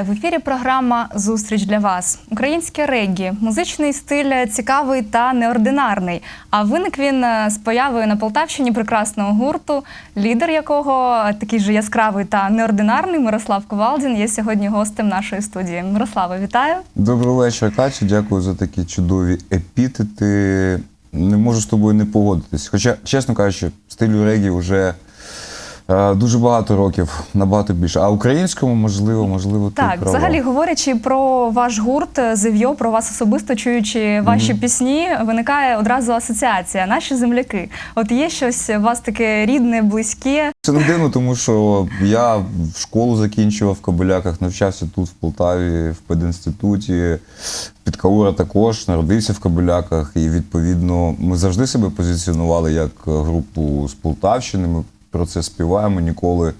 вітаю! В ефірі програма Зустріч для вас. Українське реггі. Музичний стиль цікавий та неординарний. А виник він е, з появою на Полтавщині прекрасного гурту, лідер якого такий же яскравий та неординарний Мирослав Ковалдін є сьогодні гостем нашої студії. Мирослава, вітаю! Добрий вечір, Катя. Дякую за такі чудові епітети. Не можу з тобою не погодитись. Хоча, чесно кажучи, стилю регі вже е, дуже багато років, набагато більше. А українському, можливо, можливо, ти Так, права. взагалі говорячи про ваш гурт Зев'йо, про вас особисто чуючи ваші пісні, виникає одразу асоціація. Наші земляки. От є щось у вас таке рідне, близьке. Це не дивно, тому що я в школу закінчував в Кобиляках, навчався тут, в Полтаві, в пединституті. Під Каура також народився в Кобиляках, і відповідно ми завжди себе позиціонували як групу з Полтавщини. Ми про це співаємо ніколи.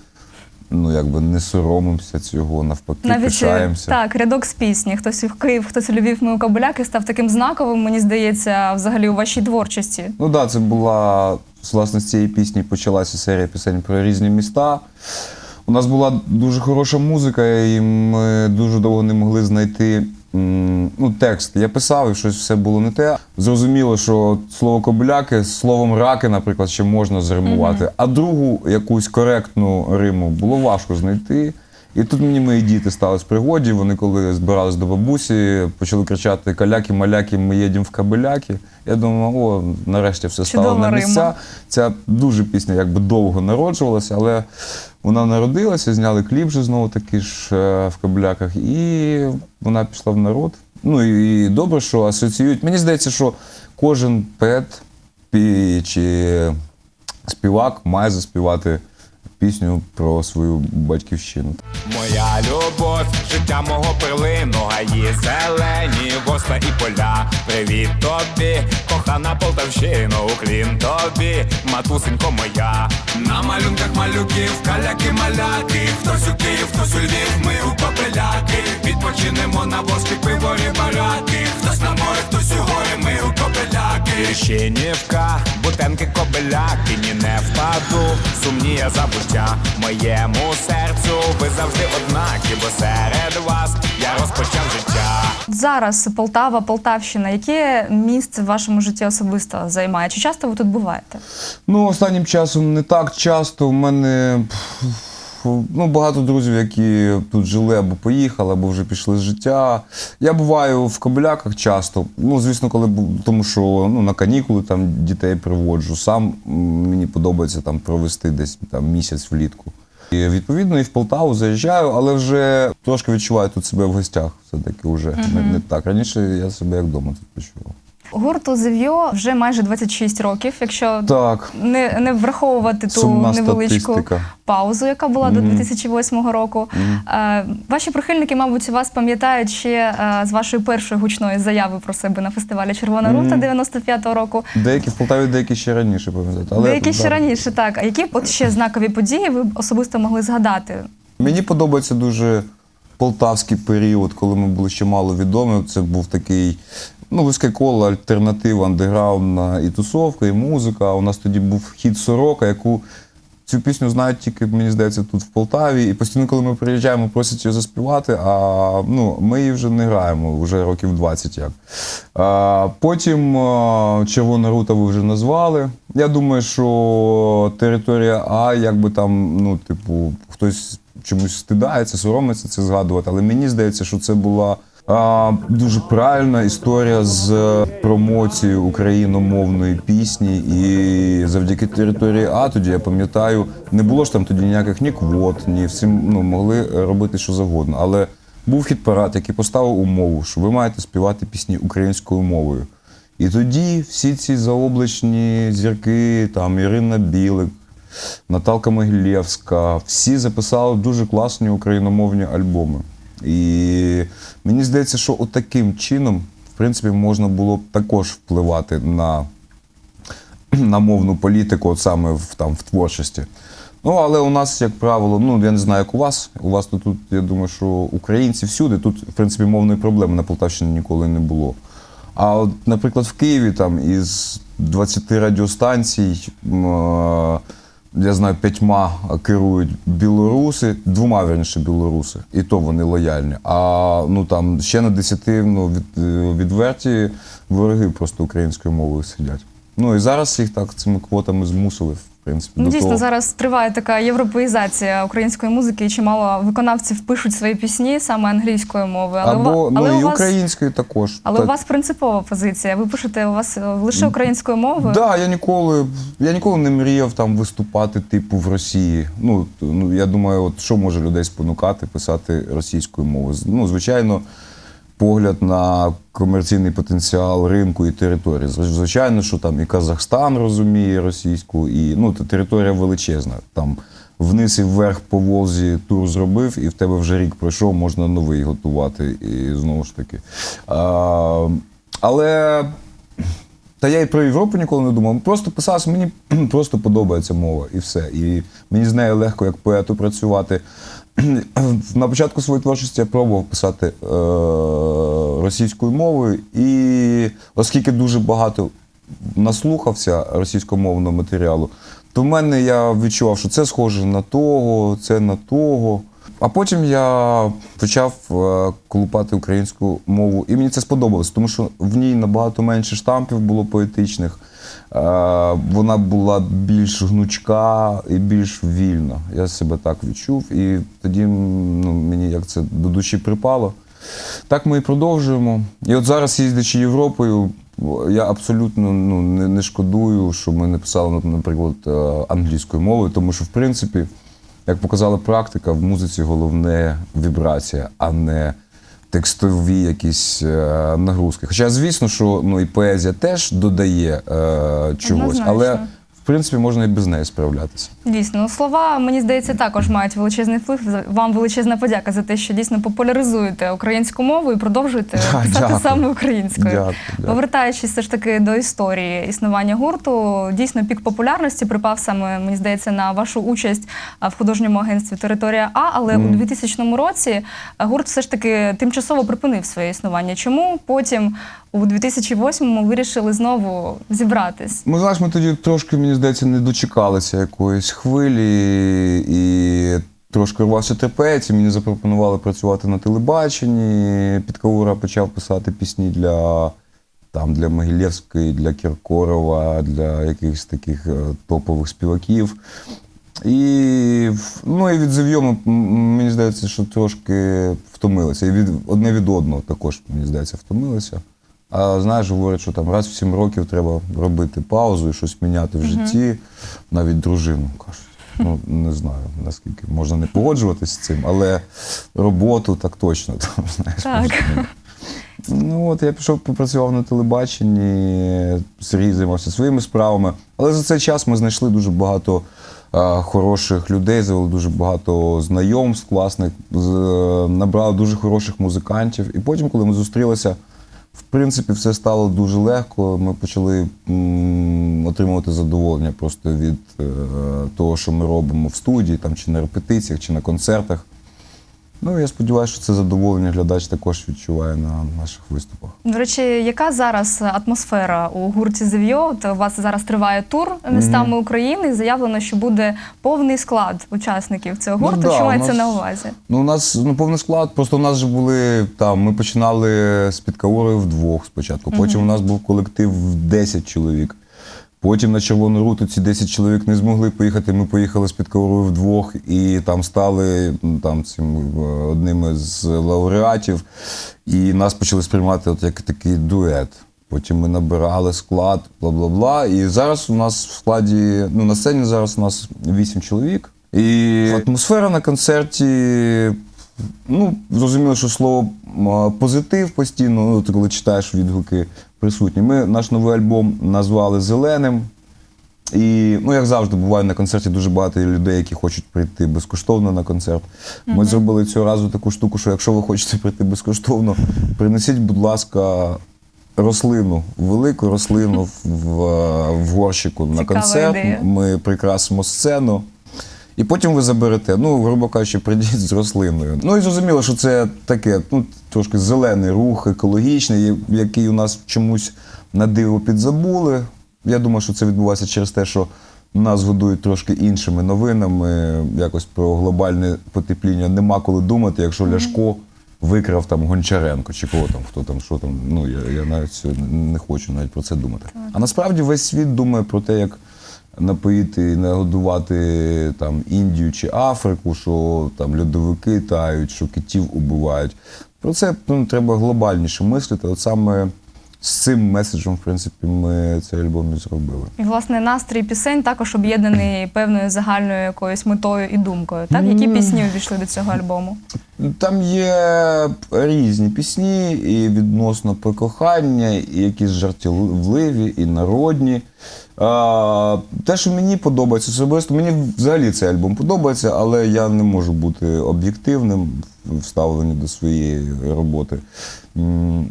Ну, якби не соромимося цього, навпаки, Навіть пишаємося. так, рядок з пісні. Хтось у Київ, хтось у Львів, ми у Кобиляки став таким знаковим, мені здається, взагалі у вашій творчості. Ну так, да, це була власне з цієї пісні почалася серія пісень про різні міста. У нас була дуже хороша музика, і ми дуже довго не могли знайти ну, текст. Я писав, і щось все було не те. Зрозуміло, що слово кобиляки з словом раки, наприклад, ще можна зримувати, а другу якусь коректну риму було важко знайти. І тут мені мої діти стали з пригоді. Вони коли збирались до бабусі, почали кричати Каляки, маляки, ми їдемо в кабеляки. Я думав, о, нарешті все стало Чудова на рима. місця. Ця дуже пісня якби довго народжувалася, але вона народилася, зняли кліп вже знову таки ж е, в кабляках, і вона пішла в народ. Ну і добре, що асоціюють. Мені здається, що кожен поет чи співак має заспівати пісню про свою батьківщину. Моя любов, життя мого перлину, гаї зелені, госла і поля. Привіт тобі, кохана Полтавщина, уклін тобі, матусенько моя. На малюнках малюків, каляки маляки, хтось у Київ, хтось у Львів, ми у Копеляки. Відпочинемо на воски, пиворі бараки. Хтось на море, хтось у горі, ми у Копеляки. Вірщинівка, бутенки кобеляки, ні не впаду, сумні я забуття моєму серцю. Ви завжди однакі, бо серед вас я розпочав життя. Зараз Полтава, Полтавщина. Яке місце в вашому житті особисто займає? Чи часто ви тут буваєте? Ну, останнім часом не так часто. У мене пф, ну, багато друзів, які тут жили або поїхали, або вже пішли з життя. Я буваю в Кобиляках часто. Ну, звісно, коли тому що ну, на канікули там дітей приводжу. Сам мені подобається там провести десь там місяць влітку. І відповідно і в Полтаву заїжджаю, але вже трошки відчуваю тут себе в гостях. Все-таки вже не, не так. Раніше я себе як вдома тут почував. Гурту Зев'йо вже майже 26 років, якщо Так. не, не враховувати ту Сумна невеличку статистика. паузу, яка була до 2008 року. Е, ваші прихильники, мабуть, вас пам'ятають ще е, з вашої першої гучної заяви про себе на фестивалі Червона рута 95-го року. Деякі в Полтаві, деякі ще раніше пам'ятаєте. Але Деякі ще раніше, так. А які от ще знакові події ви особисто могли згадати? Мені подобається дуже полтавський період, коли ми були ще мало відомі. Це був такий ну, вузьке коло, альтернатива, андеграундна і тусовка, і музика. У нас тоді був хід сорока, яку цю пісню знають тільки, мені здається, тут в Полтаві. І постійно, коли ми приїжджаємо, просять її заспівати, а ну, ми її вже не граємо, вже років 20 як. А, потім Червона рута ви вже назвали. Я думаю, що територія А, якби там, ну, типу, хтось чомусь стидається, соромиться це згадувати, але мені здається, що це була. Дуже правильна історія з промоцією україномовної пісні. І завдяки території А тоді я пам'ятаю, не було ж там тоді ніяких ні квот, ні всім ну, могли робити що завгодно. Але був хіт-парад, який поставив умову, що ви маєте співати пісні українською мовою. І тоді всі ці заоблачні зірки, там Ірина Білик, Наталка Могилєвська, всі записали дуже класні україномовні альбоми. І мені здається, що отаким чином, в принципі, можна було б також впливати на, на мовну політику, от саме в, там, в творчості. Ну, але у нас, як правило, ну я не знаю, як у вас. У вас тут, я думаю, що українці всюди, тут, в принципі, мовної проблеми на Полтавщині ніколи не було. А от, наприклад, в Києві там із 20 радіостанцій е, я знаю, п'ятьма керують білоруси, двома верніше білоруси, і то вони лояльні. А ну там ще на десяти ну, від, е, відверті вороги просто українською мовою сидять. Ну і зараз їх так цими квотами змусили, принципі. Ну, до дійсно, того. зараз триває така європеїзація української музики, і чимало виконавців пишуть свої пісні саме англійською мовою. Але, у Або ва- ну, але і у вас, українською також. але Так. у вас принципова позиція. Ви пишете у вас е, лише українською мовою. Да, я ніколи, я ніколи не мріяв там виступати, типу, в Росії. Ну, ну я думаю, от що може людей спонукати писати російською мовою? Ну, звичайно, погляд на комерційний потенціал ринку і території. Звичайно, що там і Казахстан розуміє російську, і ну, територія величезна. Там вниз і вверх по Волзі тур зробив, і в тебе вже рік пройшов, можна новий готувати. І знову ж таки. А, але та я і про Європу ніколи не думав. Просто писав, мені просто подобається мова і все. І мені з нею легко як поету працювати. На початку своєї творчості я пробував писати е- російською мовою, і оскільки дуже багато наслухався російськомовного матеріалу, то в мене я відчував, що це схоже на того, це на того. А потім я почав е, колупати українську мову, і мені це сподобалось, тому що в ній набагато менше штампів було поетичних. Е, Вона була більш гнучка і більш вільна. Я себе так відчув, і тоді ну, мені як це до душі припало. Так ми і продовжуємо. І от зараз, їздячи Європою, я абсолютно ну, не, не шкодую, що ми не писали, наприклад, е, англійською мовою, тому що, в принципі, як показала практика, в музиці головне вібрація, а не текстові якісь е, нагрузки. Хоча, звісно, що ну, і поезія теж додає е, чогось, але принципі можна і без неї справлятися. Дійсно, ну, слова, мені здається, також мають величезний вплив. Вам величезна подяка за те, що дійсно популяризуєте українську мову і продовжуєте писати дякую. саме українською. Дякую. Повертаючись все ж таки до історії існування гурту, дійсно пік популярності припав саме, мені здається, на вашу участь в художньому агентстві Територія А, але у 2000 році гурт все ж таки тимчасово припинив своє існування. Чому потім у 2008-му вирішили знову зібратись? Ну, знаєш, ми тоді трошки, мені здається, не дочекалися якоїсь хвилі і трошки рвався терпець, мені запропонували працювати на телебаченні. Підкаура почав писати пісні для, там, для Могилєвської, для Кіркорова, для якихось таких е, топових співаків. І, ну, і від Зевйому, мені здається, що трошки втомилися. І від, одне від одного також, мені здається, втомилися. А знаєш, говорять, що там раз в сім років треба робити паузу і щось міняти в житті, навіть дружину кажуть. Ну, не знаю, наскільки можна не погоджуватися з цим, але роботу так точно. Там, знаєш, Так. можна. Ну от я пішов, попрацював на телебаченні, Сергій займався своїми справами. Але за цей час ми знайшли дуже багато е, хороших людей, завели дуже багато знайомств класних, з- набрали дуже хороших музикантів. І потім, коли ми зустрілися, в принципі, все стало дуже легко. Ми почали отримувати задоволення просто від е, того, що ми робимо в студії, там, чи на репетиціях, чи на концертах. Ну, я сподіваюся, що це задоволення глядач також відчуває на наших виступах. До речі, яка зараз атмосфера у гурті Зев'йо? От у вас зараз триває тур містами України. і Заявлено, що буде повний склад учасників цього Ну гурту. да, що мається на увазі? Ну, у нас ну, повний склад, просто у нас же були там. Ми починали з підкаурою вдвох спочатку. Потім у нас був колектив в 10 чоловік. Потім на Червону руту ці 10 чоловік не змогли поїхати. Ми поїхали з підкаурою вдвох і там стали ну, там, цим, е, одними з лауреатів. І нас почали сприймати от як такий дует. Потім ми набирали склад, бла бла бла. І зараз у нас в складі, ну на сцені зараз у нас 8 чоловік. І атмосфера на концерті Ну, зрозуміло, що слово позитив постійно, ну, ти коли читаєш відгуки присутні. Ми наш новий альбом назвали Зеленим. І, ну, як завжди, буває на концерті дуже багато людей, які хочуть прийти безкоштовно на концерт. Ми зробили цього разу таку штуку, що якщо ви хочете прийти безкоштовно, принесіть, будь ласка, рослину, велику рослину в, в горщику на концерт. ідея. Ми прикрасимо сцену. І потім ви заберете, ну, грубо кажучи, прийдіть з рослиною. Ну і зрозуміло, що це таке, ну, трошки зелений рух, екологічний, який у нас чомусь на диво підзабули. Я думаю, що це відбувається через те, що нас годують трошки іншими новинами. Якось про глобальне потепління нема коли думати, якщо Ляшко викрав там Гончаренко чи кого там, хто там, що там. Ну я, я навіть не хочу навіть про це думати. А насправді весь світ думає про те, як напоїти і нагодувати там Індію чи Африку, що там льодовики тають, що китів убивають. Про це ну, треба глобальніше мислити. От саме з цим меседжем, в принципі, ми цей альбом і зробили. І власне настрій пісень також об'єднаний певною загальною якоюсь метою і думкою. Так, які пісні увійшли до цього альбому? Там є різні пісні, і відносно про кохання, і якісь жартівливі, і народні. Те, що мені подобається особисто, мені взагалі цей альбом подобається, але я не можу бути об'єктивним в ставленні до своєї роботи.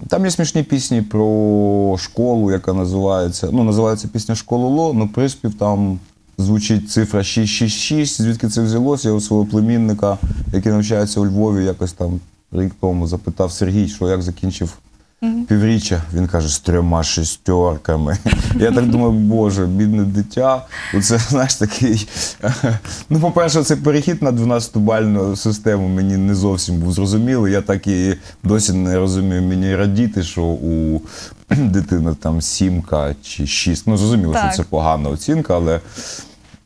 Там є смішні пісні про школу, яка називається. Ну, називається пісня Школоло, але приспів там звучить цифра 666. Звідки це взялося? Я у свого племінника, який навчається у Львові, якось там рік тому запитав Сергій, що як закінчив півріччя. Він каже, з трьома шестерками. Я так думаю, боже, бідне дитя. Оце, знаєш, такий. Ну, по-перше, цей перехід на 12-бальну систему мені не зовсім був зрозумілий. Я так і досі не розумію. Мені радіти, що у дитини там сімка чи шість. Ну, зрозуміло, Так. що це погана оцінка, але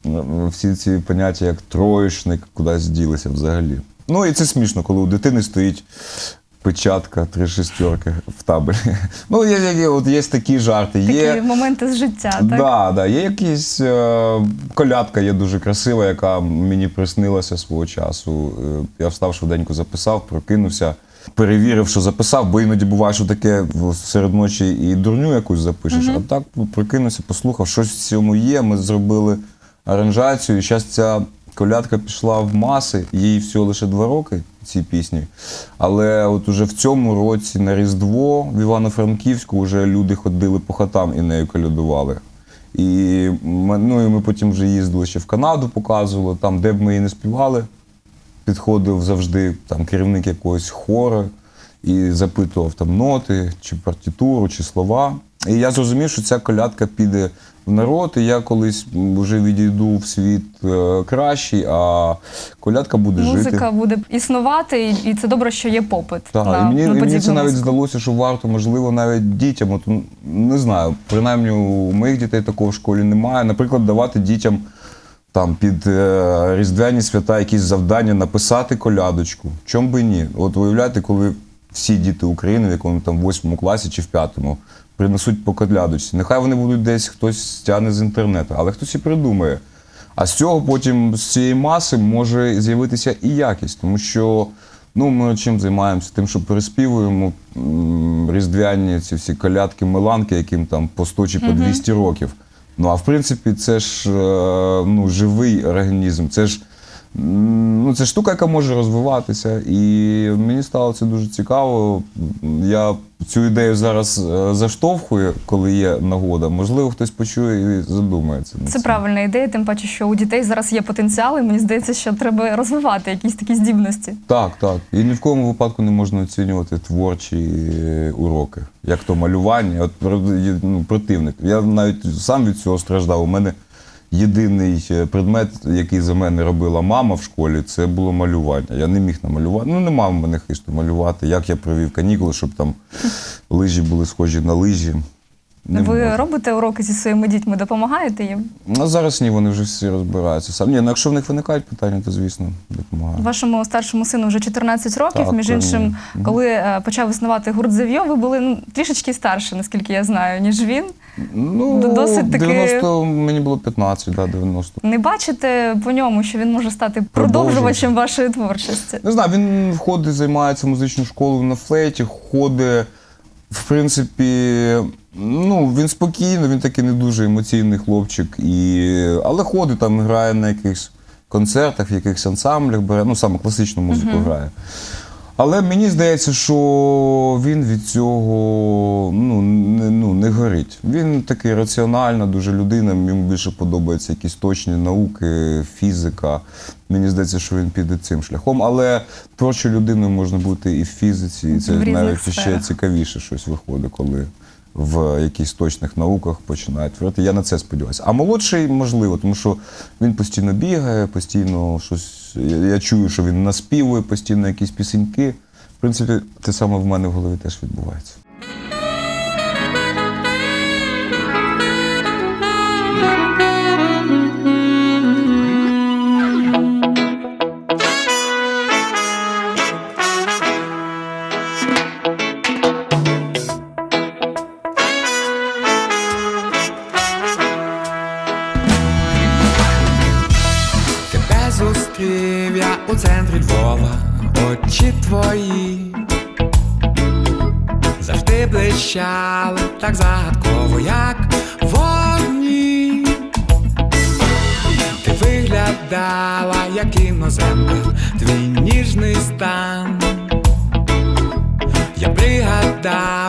ну, всі ці поняття, як троєчник, кудись ділися взагалі. Ну і це смішно, коли у дитини стоїть печатка, три шестерки в табелі. Ну, є, є, є, от є такі жарти. Такі Є, моменти з життя, так? Да, да, є якісь е, колядка є дуже красива, яка мені приснилася свого часу. Е, я встав швиденько записав, прокинувся, перевірив, що записав, бо іноді буває, що таке серед ночі і дурню якусь запишеш. А так прокинувся, послухав, щось в цьому є. Ми зробили аранжацію. І зараз ця колядка пішла в маси, їй всього лише два роки. Цій пісні. Але от уже в цьому році на Різдво в Івано-Франківську вже люди ходили по хатам і нею колядували. І ми, ну, і ми потім вже їздили ще в Канаду, показували, там, де б ми її не співали, підходив завжди там керівник якогось хору і запитував там ноти, чи партитуру, чи слова. І я зрозумів, що ця колядка піде в народ, і я колись вже відійду в світ е, кращий, а колядка буде жити. Музика буде існувати, і- і це добре, що є попит. Так, на, і мені, на і мені подібну це навіть музику. здалося, що варто, можливо, навіть дітям. От, м, не знаю, принаймні у моїх дітей такого в школі немає. Наприклад, давати дітям там під е, Різдвяні свята якісь завдання написати колядочку. Чом би ні? От уявляєте, коли всі діти України, в якому там восьмому класі чи в п'ятому, принесуть по колядочці. Нехай вони будуть десь хтось стягне з інтернету, але хтось і придумає. А з цього потім з цієї маси може з'явитися і якість, тому що ну, ми чим займаємося? Тим, що переспівуємо різдвяні ці всі колядки, меланки, яким там по 100 чи по 200 років. Ну а в принципі, це ж е, ну, живий організм, це ж ну, це штука, яка може розвиватися. І мені стало це дуже цікаво. Я цю ідею зараз е, заштовхую, коли є нагода. Можливо, хтось почує і задумається. Це правильна ідея, тим паче, що у дітей зараз є потенціал, і мені здається, що треба розвивати якісь такі здібності. Так, так. І ні в якому випадку не можна оцінювати творчі е, уроки, як то малювання. От ну, противник. Я навіть сам від цього страждав. У мене єдиний е, предмет, який за мене робила мама в школі, це було малювання. Я не міг намалювати. Ну, нема в мене хисту малювати. Як я провів канікули, щоб там лижі були схожі на лижі. Не Ви можу. робите уроки зі своїми дітьми, допомагаєте їм? Ну, зараз ні, вони вже всі розбираються. Сам ні, ну якщо в них виникають питання, то звісно допомагаю. Вашому старшому сину вже 14 років. Так, Між правильно. іншим, коли е, почав існувати гурт Зев'йо, ви були ну, трішечки старше, наскільки я знаю, ніж він. Ну, Д- досить таки- 90, мені було 15, да, 90. Не бачите по ньому, що він може стати продовжувачем вашої творчості? Не знаю, він ходить, займається музичною школою на флейті, ходить, в принципі, ну, він спокійно, він такий не дуже емоційний хлопчик, і... але ходить там, грає на якихось концертах, в якихось ансамблях бере, ну, саме класичну музику грає. Але мені здається, що він від цього ну, не, ну, не горить. Він такий раціональна, дуже людина. Йому більше подобаються якісь точні науки, фізика. Мені здається, що він піде цим шляхом. Але творчою людиною можна бути і в фізиці, і це В різних навіть ще сферах. цікавіше щось виходить, коли в якихось точних науках починають творити. Я на це сподіваюся. А молодший можливо, тому що він постійно бігає, постійно щось. Я, я чую, що він наспівує постійно якісь пісеньки. В принципі, те саме в мене в голові теж відбувається.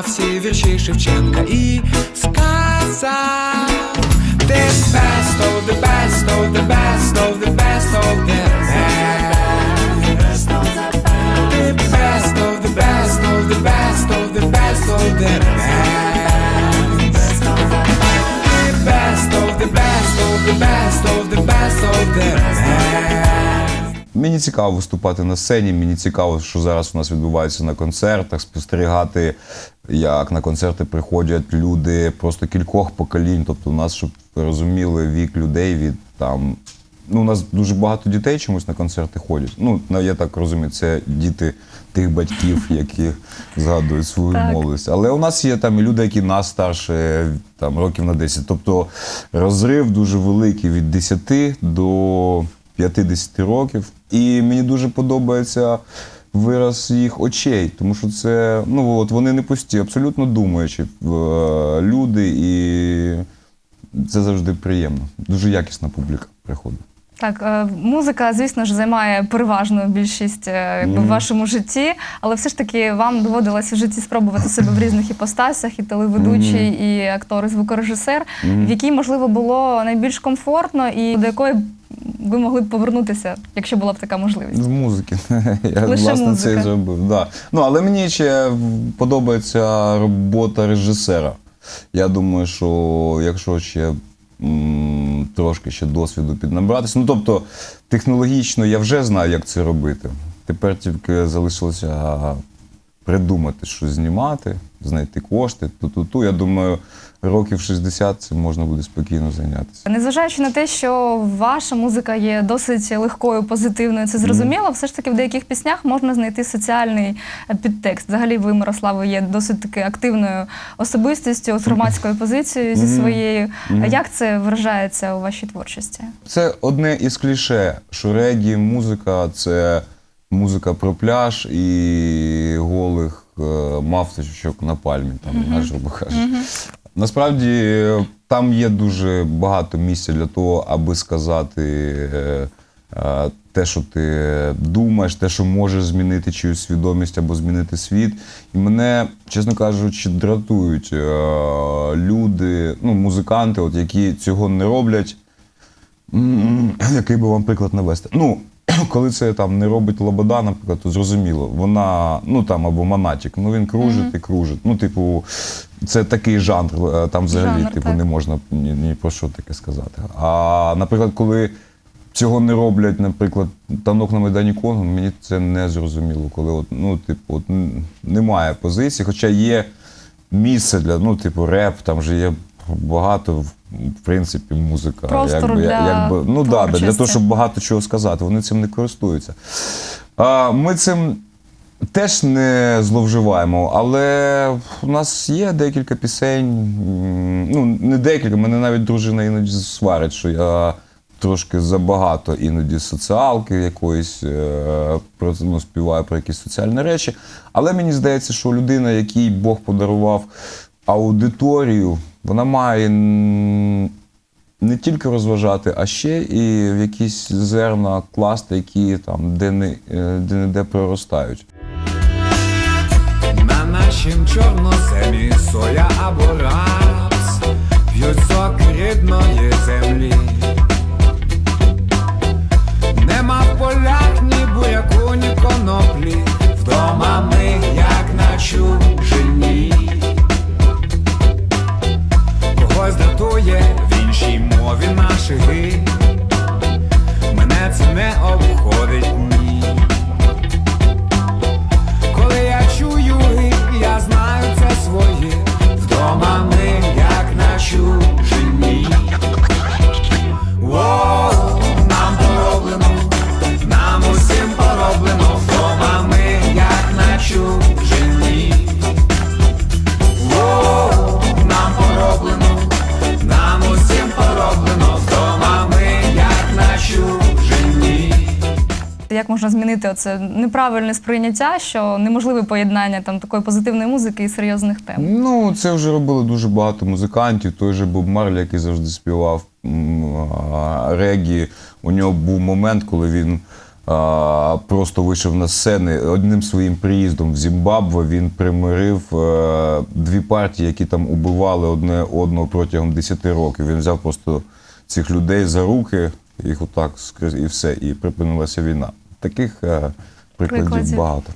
Всі вірші Шевченка і сказав The best of the best of the best of the best of the best The best of the best of the best of the best of the best The best of the best of the best of the best of the best Мені цікаво виступати на сцені. Мені цікаво, що зараз у нас відбувається на концертах, спостерігати, як на концерти приходять люди просто кількох поколінь. Тобто, у нас, щоб ви розуміли, вік людей від там. Ну, у нас дуже багато дітей чомусь на концерти ходять. Ну, я так розумію, це діти тих батьків, які згадують свою Так. молодість. Але у нас є там і люди, які нас старше, там років на 10. Тобто розрив дуже великий від 10 до 50 років. І мені дуже подобається вираз їх очей, тому що це ну от вони не пусті, абсолютно думаючі е, люди, і це завжди приємно. Дуже якісна публіка приходить. Так, е, музика, звісно ж, займає переважну більшість е, якби, в вашому житті, але все ж таки вам доводилося в житті спробувати себе в різних іпостасях, і телеведучий, і актор, і звукорежисер, в якій, можливо, було найбільш комфортно і до якої ви могли б повернутися, якщо була б така можливість. З музики. Я Лише власне музика. це і зробив. Да. Ну, але мені ще подобається робота режисера. Я думаю, що якщо ще трошки ще досвіду піднабратися. Ну, тобто, технологічно я вже знаю, як це робити. Тепер тільки залишилося придумати, що знімати, знайти кошти. Ту-ту-ту. Я думаю, років 60 цим можна буде спокійно зайнятися. Незважаючи на те, що ваша музика є досить легкою, позитивною, це зрозуміло, все ж таки в деяких піснях можна знайти соціальний е, підтекст. Взагалі, ви, Мирославе, є досить таки активною особистістю, з громадською позицією зі своєю. А Як це вражається у вашій творчості? Це одне із кліше, що регі музика це музика про пляж і голих е, мавточок на пальмі, там, грубо кажучи. Насправді там є дуже багато місця для того, аби сказати е, е, те, що ти думаєш, те, що можеш змінити чиюсь свідомість або змінити світ. І мене, чесно кажучи, дратують е, люди, ну, музиканти, от, які цього не роблять. Який би вам приклад навести? Ну, коли це там не робить Лобода, наприклад, то зрозуміло, вона, ну там або Монатік, ну він кружить і кружить. Ну, типу, це такий жанр, е, там взагалі Жанр, типу, так. не можна ні, ні про що таке сказати. А, наприклад, коли цього не роблять, наприклад, танок на Майдані Конгу, мені це не зрозуміло, коли от, ну, типу, от, немає позиції, хоча є місце для, ну, типу, реп, там же є багато, в принципі, музика. Простору для ну, да, да, для того, щоб багато чого сказати. Вони цим не користуються. А, ми цим теж не зловживаємо, але у нас є декілька пісень. Ну, не декілька, мене навіть дружина іноді сварить, що я трошки забагато іноді соціалки якоїсь е, ну, співаю про якісь соціальні речі. Але мені здається, що людина, якій Бог подарував аудиторію, вона має. не тільки розважати, а ще і в якісь зерна класти, які там де не е, де не де проростають. На нашім чорноземі соя або рапс. П'ють сок рідної землі. Нема в полях ні буряку, ні коноплі. Вдома ми, як на чужині змінити оце неправильне сприйняття, що неможливе поєднання там такої позитивної музики і серйозних тем? Ну, це вже робили дуже багато музикантів. Той же Боб Марлі, який завжди співав регі. У нього був момент, коли він просто вийшов на сцени. Одним своїм приїздом в Зімбабве він примирив е, дві партії, які там убивали одне одного протягом 10 років. Він взяв просто цих людей за руки, їх отак і все, і припинилася війна. Таких е, прикладів, Прикладів. багато.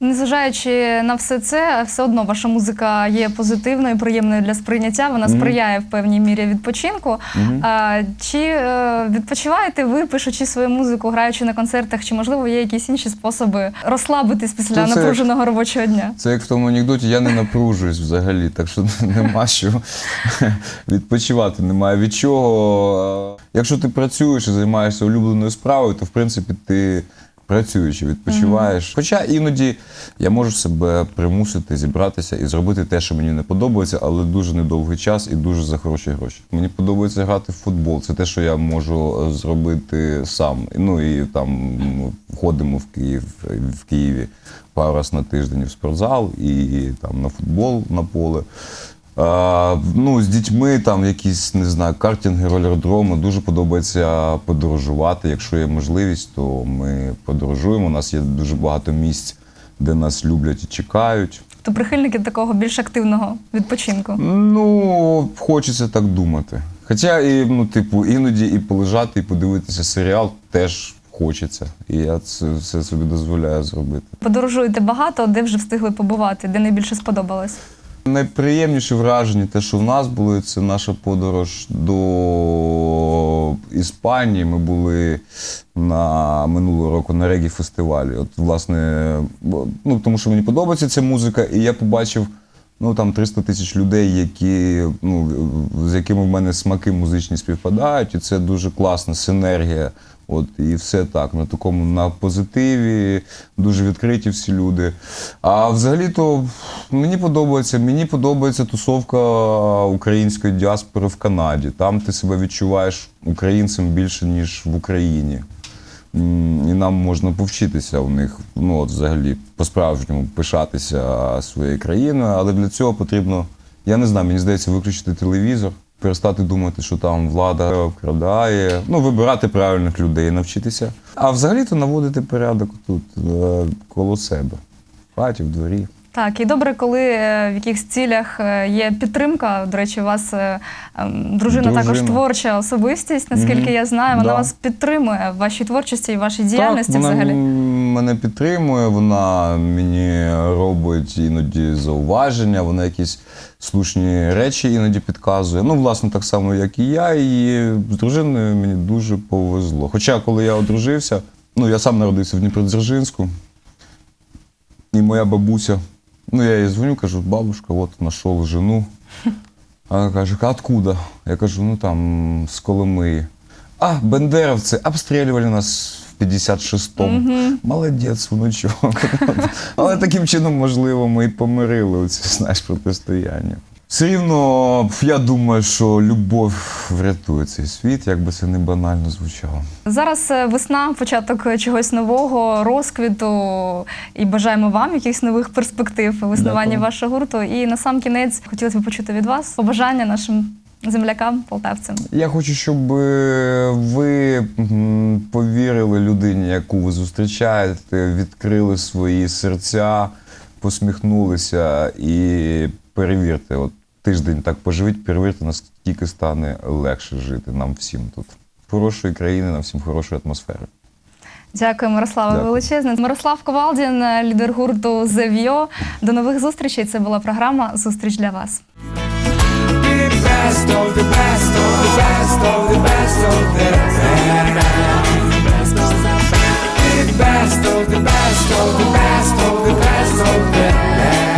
Незважаючи на все це, все одно ваша музика є позитивною, приємною для сприйняття. Вона сприяє в певній мірі відпочинку. А, чи е, відпочиваєте ви, пишучи свою музику, граючи на концертах, чи можливо є якісь інші способи розслабитись після Ну, це- напруженого робочого дня? Це як в тому анекдоті, я не напружуюсь взагалі, так що нема що відпочивати, немає від чого. Якщо ти працюєш і займаєшся улюбленою справою, то в принципі ти працюючи, відпочиваєш. Хоча іноді я можу себе примусити зібратися і зробити те, що мені не подобається, але дуже недовгий час і дуже за хороші гроші. Мені подобається грати в футбол. Це те, що я можу е, зробити сам. Ну і там ходимо в Київ в Києві пару раз на тиждень в спортзал і там на футбол на поле. А, ну, з дітьми там якісь, не знаю, картинги, ролердроми. Дуже подобається подорожувати. Якщо є можливість, то ми подорожуємо. У нас є дуже багато місць, де нас люблять і чекають. То прихильники такого більш активного відпочинку. Ну, хочеться так думати. Хоча, і, ну, типу, іноді і полежати, і подивитися серіал теж хочеться. І я це все собі дозволяю зробити. Подорожуєте багато, де вже встигли побувати, де найбільше сподобалось? Найприємніші враження, те, що в нас були, це наша подорож до Іспанії. Ми були на минулого року на регі фестивалі. От, власне, ну, тому що мені подобається ця музика, і я побачив ну, там 300 тисяч людей, які, ну, з якими в мене смаки музичні співпадають, і це дуже класна синергія. От і все так, на такому на позитиві, дуже відкриті всі люди. А взагалі-то мені подобається, мені подобається тусовка української діаспори в Канаді. Там ти себе відчуваєш українцем більше, ніж в Україні. І нам можна повчитися у них, ну от взагалі по-справжньому пишатися своєю країною, але для цього потрібно, я не знаю, мені здається, виключити телевізор, перестати думати, що там влада вкрадає, ну, вибирати правильних людей, навчитися. А взагалі-то наводити порядок тут, е, коло себе, в хаті, в дворі. Так, і добре, коли е, в якихось цілях е, є підтримка. До речі, у вас е, ем, дружина, також творча особистість, наскільки Мгм. я знаю. Вона Да. вас підтримує в вашій творчості і вашій діяльності так, вона взагалі. мене підтримує, вона мені робить іноді зауваження, вона якісь слушні речі іноді підказує. Ну, власне, так само, як і я. І з дружиною мені дуже повезло. Хоча, коли я одружився, ну я сам народився в Дніпродзержинську, і моя бабуся, ну я їй дзвоню, кажу, бабушка, от знайшов жену. Вона каже, откуда? Я кажу, ну там з Коломиї. А, бендеровці обстрілювали нас в 56-му. Молодець, внучок. Але таким чином, можливо, ми і помирили оці, знаєш, протистояння. Все рівно, я думаю, що любов врятує цей світ, як би це не банально звучало. Зараз е, весна, початок чогось нового, розквіту, і бажаємо вам якихось нових перспектив в існуванні Дякую. вашого гурту. І на сам кінець хотілося б почути від вас побажання нашим землякам, полтавцям. Я хочу, щоб е, ви м, повірили людині, яку ви зустрічаєте, відкрили свої серця, посміхнулися і перевірте, от тиждень так поживіть, перевірте, наскільки стане легше жити нам всім тут. Хорошої країни, нам всім хорошої атмосфери. Дякую, Мирославе Величезне. Мирослав Ковалдін, лідер гурту Зев'йо. До нових зустрічей. Це була програма Зустріч для вас. best of the best of the best of the best of the best of the best.